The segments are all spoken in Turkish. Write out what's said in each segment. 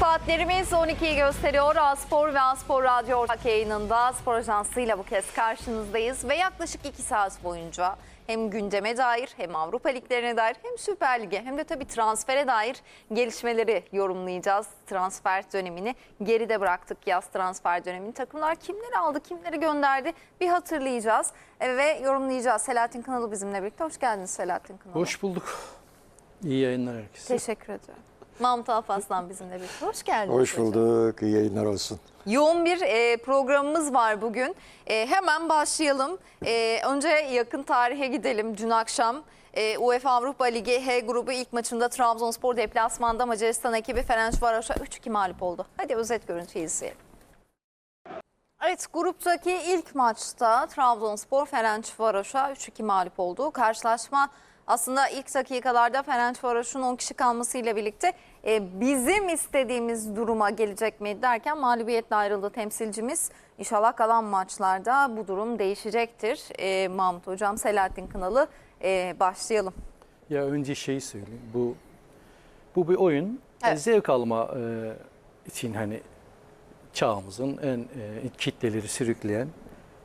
Saatlerimiz 12'yi gösteriyor. Aspor ve Aspor Radyo ortak yayınında spor ajansıyla bu kez karşınızdayız. Ve yaklaşık 2 saat boyunca hem gündeme dair hem Avrupa liglerine dair hem Süper Lig'e hem de tabii transfere dair gelişmeleri yorumlayacağız. Transfer dönemini geride bıraktık yaz transfer dönemini. Takımlar kimleri aldı kimleri gönderdi bir hatırlayacağız ve yorumlayacağız. Selahattin Kanalı bizimle birlikte. Hoş geldiniz Selahattin Kanalı. Hoş bulduk. İyi yayınlar herkese. Teşekkür ediyorum. Mahmut Alparslan bizimle birlikte. Hoş geldiniz. Hoş hocam. bulduk. İyi yayınlar olsun. Yoğun bir e, programımız var bugün. E, hemen başlayalım. E, önce yakın tarihe gidelim. Dün akşam e, UEFA Avrupa Ligi H grubu ilk maçında Trabzonspor deplasmanda Macaristan ekibi Ferencvaros'a 3-2 mağlup oldu. Hadi özet görüntüyü izleyelim. Evet gruptaki ilk maçta Trabzonspor Ferencvaros'a 3-2 mağlup oldu. Karşılaşma aslında ilk dakikalarda Ferencvaros'un 10 kişi kalmasıyla birlikte e, bizim istediğimiz duruma gelecek mi derken mağlubiyetle ayrıldı temsilcimiz. İnşallah kalan maçlarda bu durum değişecektir. E, Mahmut Hocam, Selahattin Kınalı e, başlayalım. Ya önce şeyi söyleyeyim. Bu bu bir oyun. Evet. E, Zevk alma e, için hani çağımızın en e, kitleleri sürükleyen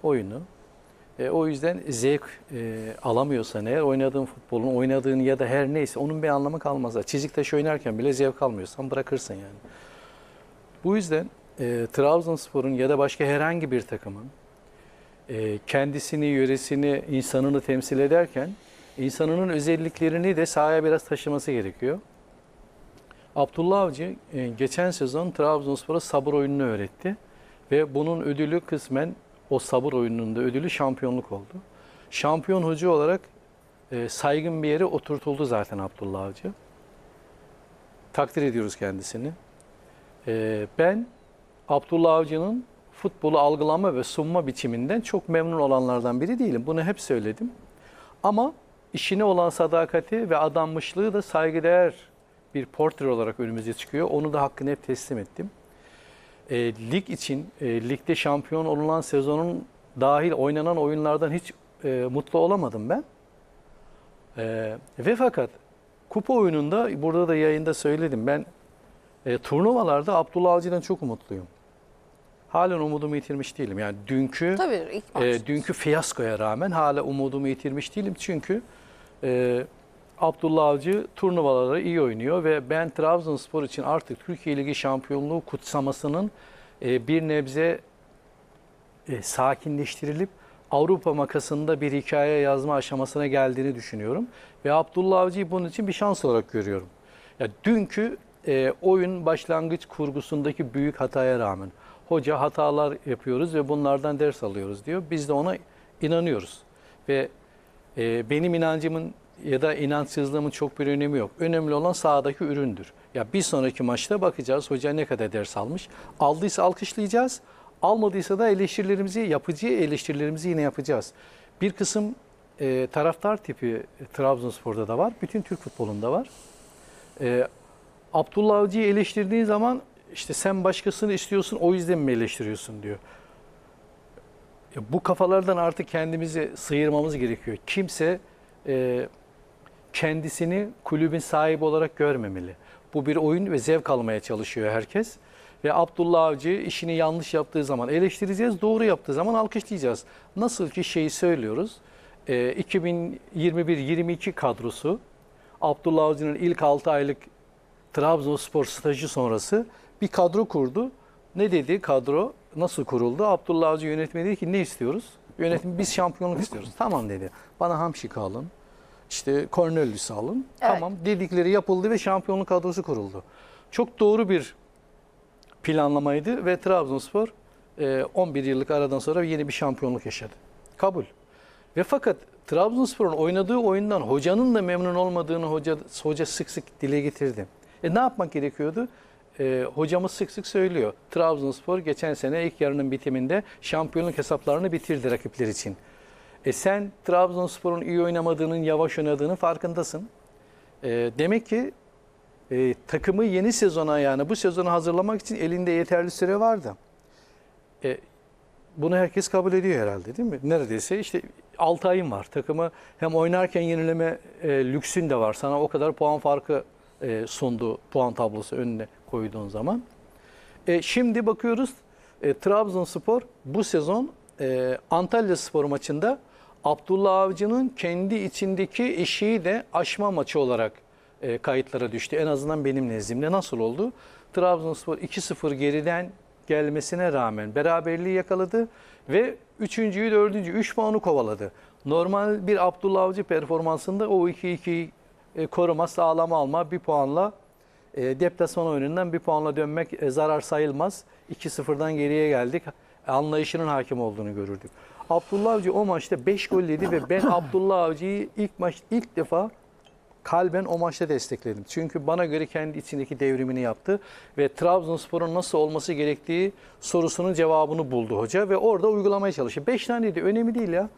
oyunu. E, o yüzden zevk e, alamıyorsan eğer oynadığın futbolun, oynadığın ya da her neyse onun bir anlamı kalmaz. Çizik taşı oynarken bile zevk almıyorsan bırakırsın yani. Bu yüzden e, Trabzonspor'un ya da başka herhangi bir takımın e, kendisini, yöresini, insanını temsil ederken insanının özelliklerini de sahaya biraz taşıması gerekiyor. Abdullah Avcı e, geçen sezon Trabzonspor'a sabır oyununu öğretti ve bunun ödülü kısmen o sabır oyununun da ödülü şampiyonluk oldu. Şampiyon hoca olarak e, saygın bir yere oturtuldu zaten Abdullah Avcı. Takdir ediyoruz kendisini. E, ben Abdullah Avcı'nın futbolu algılama ve sunma biçiminden çok memnun olanlardan biri değilim. Bunu hep söyledim. Ama işine olan sadakati ve adanmışlığı da saygıdeğer bir portre olarak önümüze çıkıyor. Onu da hakkını hep teslim ettim. E, lig için, e, ligde şampiyon olunan sezonun dahil oynanan oyunlardan hiç e, mutlu olamadım ben. E, ve fakat kupa oyununda, burada da yayında söyledim, ben e, turnuvalarda Abdullah Avcı'dan çok umutluyum. Halen umudumu yitirmiş değilim. Yani dünkü Tabii e, dünkü fiyaskoya rağmen hala umudumu yitirmiş değilim. Çünkü e, Abdullah Avcı turnuvaları iyi oynuyor ve ben Trabzonspor için artık Türkiye Ligi şampiyonluğu kutsamasının e, bir nebze e, sakinleştirilip Avrupa makasında bir hikaye yazma aşamasına geldiğini düşünüyorum. Ve Abdullah Avcı'yı bunun için bir şans olarak görüyorum. Ya dünkü e, oyun başlangıç kurgusundaki büyük hataya rağmen hoca hatalar yapıyoruz ve bunlardan ders alıyoruz diyor. Biz de ona inanıyoruz. Ve benim inancımın ya da inançsızlığımın çok bir önemi yok. Önemli olan sahadaki üründür. Ya bir sonraki maçta bakacağız hoca ne kadar ders almış. Aldıysa alkışlayacağız. Almadıysa da eleştirilerimizi, yapıcı eleştirilerimizi yine yapacağız. Bir kısım e, taraftar tipi e, Trabzonspor'da da var. Bütün Türk futbolunda var. E, Abdullah Avcı'yı eleştirdiğin zaman işte sen başkasını istiyorsun o yüzden mi eleştiriyorsun diyor. Ya bu kafalardan artık kendimizi sıyırmamız gerekiyor. Kimse e, kendisini kulübün sahibi olarak görmemeli. Bu bir oyun ve zevk almaya çalışıyor herkes. Ve Abdullah Avcı işini yanlış yaptığı zaman eleştireceğiz, doğru yaptığı zaman alkışlayacağız. Nasıl ki şeyi söylüyoruz, e, 2021-22 kadrosu Abdullah Avcı'nın ilk 6 aylık Trabzonspor stajı sonrası bir kadro kurdu. Ne dedi kadro? Nasıl kuruldu? Abdullah Avcı yönetmeni dedi ki ne istiyoruz? Yönetim biz şampiyonluk istiyoruz. Tamam dedi. Bana Hamşik alın. İşte Cornelius alın. Evet. Tamam dedikleri yapıldı ve şampiyonluk kadrosu kuruldu. Çok doğru bir planlamaydı ve Trabzonspor e, 11 yıllık aradan sonra yeni bir şampiyonluk yaşadı. Kabul. Ve fakat Trabzonspor'un oynadığı oyundan hocanın da memnun olmadığını hoca, hoca sık sık dile getirdi. E ne yapmak gerekiyordu? E, hocamız sık sık söylüyor. Trabzonspor geçen sene ilk yarının bitiminde şampiyonluk hesaplarını bitirdi rakipler için. E sen Trabzonspor'un iyi oynamadığının, yavaş oynadığının farkındasın. E, demek ki e, takımı yeni sezona yani bu sezonu hazırlamak için elinde yeterli süre vardı. E, bunu herkes kabul ediyor herhalde değil mi? Neredeyse işte 6 ayın var. Takımı hem oynarken yenileme e, lüksün de var. Sana o kadar puan farkı e, sundu puan tablosu önüne koyduğun zaman. E, şimdi bakıyoruz e, Trabzonspor bu sezon e, Antalya Spor maçında Abdullah Avcı'nın kendi içindeki eşiği de aşma maçı olarak e, kayıtlara düştü. En azından benim nezdimde nasıl oldu? Trabzonspor 2-0 geriden gelmesine rağmen beraberliği yakaladı ve üçüncüyü, dördüncü, üç puanı kovaladı. Normal bir Abdullah Avcı performansında o 2-2'yi e, koruma, sağlama alma bir puanla e, deplasman oyunundan bir puanla dönmek e, zarar sayılmaz. 2-0'dan geriye geldik. Anlayışının hakim olduğunu görürdük. Abdullah Avcı o maçta 5 gol yedi ve ben Abdullah Avcı'yı ilk maç ilk defa kalben o maçta destekledim. Çünkü bana göre kendi içindeki devrimini yaptı ve Trabzonspor'un nasıl olması gerektiği sorusunun cevabını buldu hoca ve orada uygulamaya çalıştı. 5 tane de önemli değil ya.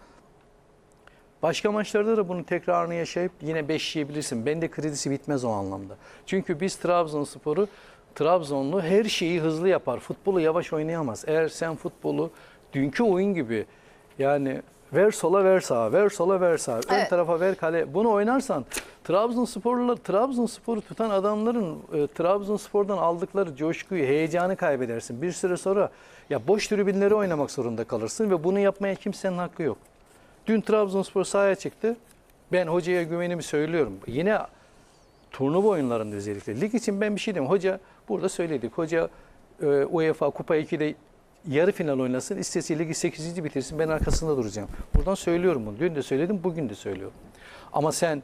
Başka maçlarda da bunun tekrarını yaşayıp yine 5 yiyebilirsin. Bende kredisi bitmez o anlamda. Çünkü biz Trabzonspor'u Trabzonlu her şeyi hızlı yapar. Futbolu yavaş oynayamaz. Eğer sen futbolu dünkü oyun gibi yani ver sola ver sağa, ver sola ver sağa, ön Evet. tarafa ver kale. Bunu oynarsan Trabzonspor'la Trabzonspor'u tutan adamların e, Trabzonspor'dan aldıkları coşkuyu, heyecanı kaybedersin. Bir süre sonra ya boş tribünleri oynamak zorunda kalırsın ve bunu yapmaya kimsenin hakkı yok. Dün Trabzonspor sahaya çıktı. Ben hocaya güvenimi söylüyorum. Yine turnuva oyunlarında özellikle. Lig için ben bir şey demiyorum. Hoca burada söyledik. Hoca e, UEFA Kupa 2'de yarı final oynasın. İstese ligi 8. bitirsin. Ben arkasında duracağım. Buradan söylüyorum bunu. Dün de söyledim, bugün de söylüyorum. Ama sen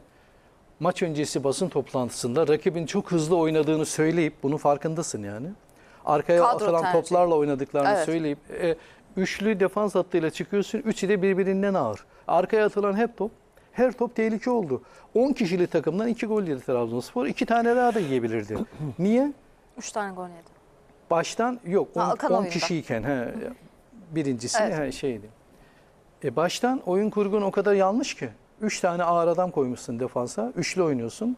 maç öncesi basın toplantısında rakibin çok hızlı oynadığını söyleyip bunun farkındasın yani. Arkaya Kadro atılan tercihi. toplarla oynadıklarını Evet. söyleyip e, üçlü defans hattıyla çıkıyorsun. Üçü de birbirinden ağır. Arkaya atılan hep top. Her top tehlike oldu. 10 kişili takımdan 2 gol yedi Trabzonspor. 2 tane daha da yiyebilirdi. Niye? 3 tane gol yedi. Baştan yok Ha, 10 Akan 10 oyunda. kişiyken he, birincisi Evet. he, şeydi. E baştan oyun kurgun o kadar yanlış ki. 3 tane ağır adam koymuşsun defansa. Üçlü oynuyorsun.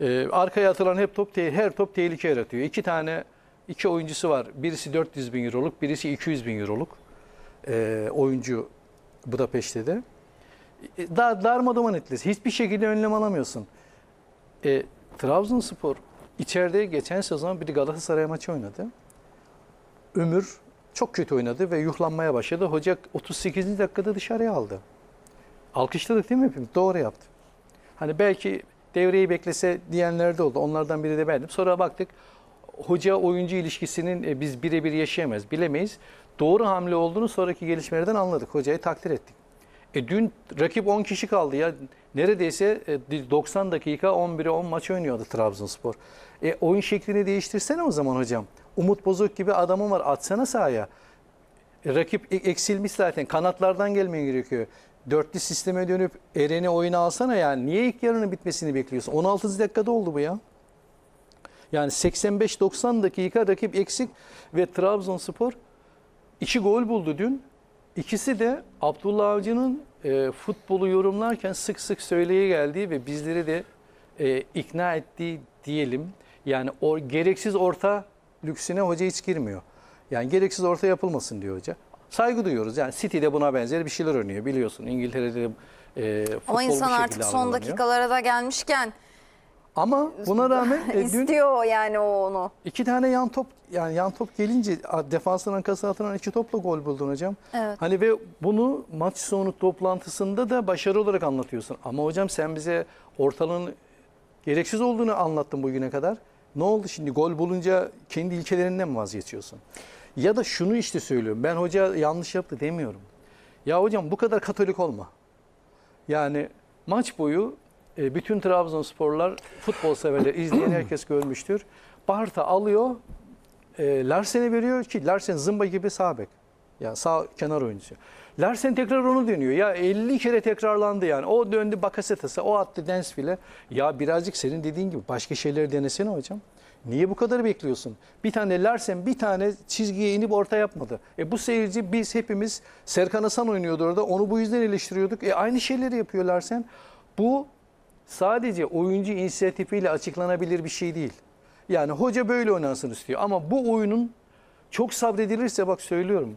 E, arkaya atılan hep top te- her top tehlike yaratıyor. İki tane iki oyuncusu var. Birisi 400 bin euroluk, birisi 200 bin euroluk e, oyuncu Budapeşte de. E, Dar, darmaduman etlisi. Hiçbir şekilde önlem alamıyorsun. E, Trabzonspor içeride geçen sezon bir Galatasaray maçı oynadı. Ömür çok kötü oynadı ve yuhlanmaya başladı. Hoca 38. dakikada dışarıya aldı. Alkışladık değil mi hepimiz? Doğru yaptı. Hani belki devreyi beklese diyenler de oldu. Onlardan biri de bendim. Sonra baktık hoca oyuncu ilişkisinin e, biz birebir yaşayamayız, bilemeyiz. Doğru hamle olduğunu sonraki gelişmelerden anladık. Hocayı takdir ettik. E dün rakip 10 kişi kaldı ya. Neredeyse e, 90 dakika 11'e 10 maç oynuyordu Trabzonspor. E oyun şeklini değiştirsene o zaman hocam. Umut Bozok gibi adamın var atsana sahaya. E, rakip e- eksilmiş zaten. Kanatlardan gelmen gerekiyor. Dörtlü sisteme dönüp Eren'i oyuna alsana yani. Niye ilk yarının bitmesini bekliyorsun? 16 dakikada oldu bu ya. Yani 85-90 dakika rakip eksik ve Trabzonspor iki gol buldu dün. İkisi de Abdullah Avcı'nın e, futbolu yorumlarken sık sık söyleye geldiği ve bizleri de e, ikna ettiği diyelim. Yani o gereksiz orta lüksüne hoca hiç girmiyor. Yani gereksiz orta yapılmasın diyor hoca. Saygı duyuyoruz. Yani City de buna benzer bir şeyler oynuyor biliyorsun. İngiltere'de e, futbol Ama insan artık son dakikalara da gelmişken Ama buna rağmen e, dün istiyor yani o onu. İki tane yan top yani yan top gelince a, defansın arkasına atılan iki topla gol buldun hocam. Evet. Hani ve bunu maç sonu toplantısında da başarı olarak anlatıyorsun. Ama hocam sen bize ortalığın gereksiz olduğunu anlattın bugüne kadar. Ne oldu şimdi gol bulunca kendi ilkelerinden mi vazgeçiyorsun? Ya da şunu işte söylüyorum. Ben hoca yanlış yaptı demiyorum. Ya hocam bu kadar katolik olma. Yani maç boyu e, bütün Trabzonsporlar, futbol severler, izleyen herkes görmüştür. Barta alıyor, e, Larsen'e veriyor ki Larsen zımba gibi sağ bek. Yani sağ kenar oyuncusu. Larsen tekrar onu dönüyor. Ya 50 kere tekrarlandı yani. O döndü Bakasetas'a, o attı Densville'e. Ya birazcık senin dediğin gibi başka şeyleri denesene hocam. Niye bu kadar bekliyorsun? Bir tane Larsen bir tane çizgiye inip orta yapmadı. E bu seyirci biz hepimiz Serkan Hasan oynuyordu orada. Onu bu yüzden eleştiriyorduk. E aynı şeyleri yapıyor Larsen. Bu sadece oyuncu inisiyatifiyle açıklanabilir bir şey değil. Yani hoca böyle oynansın istiyor. Ama bu oyunun çok sabredilirse bak söylüyorum.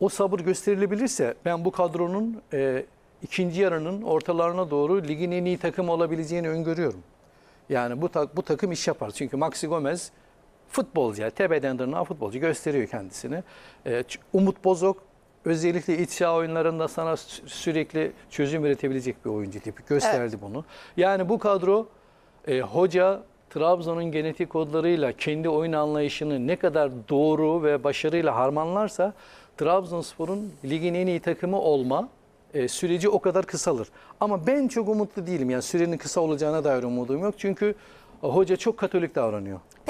O sabır gösterilebilirse ben bu kadronun e, ikinci yarının ortalarına doğru ligin en iyi takım olabileceğini öngörüyorum. Yani bu bu takım iş yapar. Çünkü Maxi Gomez futbolcu, tepeden tırnağa futbolcu gösteriyor kendisini. Ç- Umut Bozok özellikle iç saha oyunlarında sana sü- sürekli çözüm üretebilecek bir oyuncu tipi. Gösterdi bunu. Yani bu kadro e, hoca Trabzon'un genetik kodlarıyla kendi oyun anlayışını ne kadar doğru ve başarıyla harmanlarsa Trabzonspor'un ligin en iyi takımı olma e, süreci o kadar kısalır. Ama ben çok umutlu değilim. Yani sürenin kısa olacağına dair umudum yok. Çünkü hoca çok katolik davranıyor.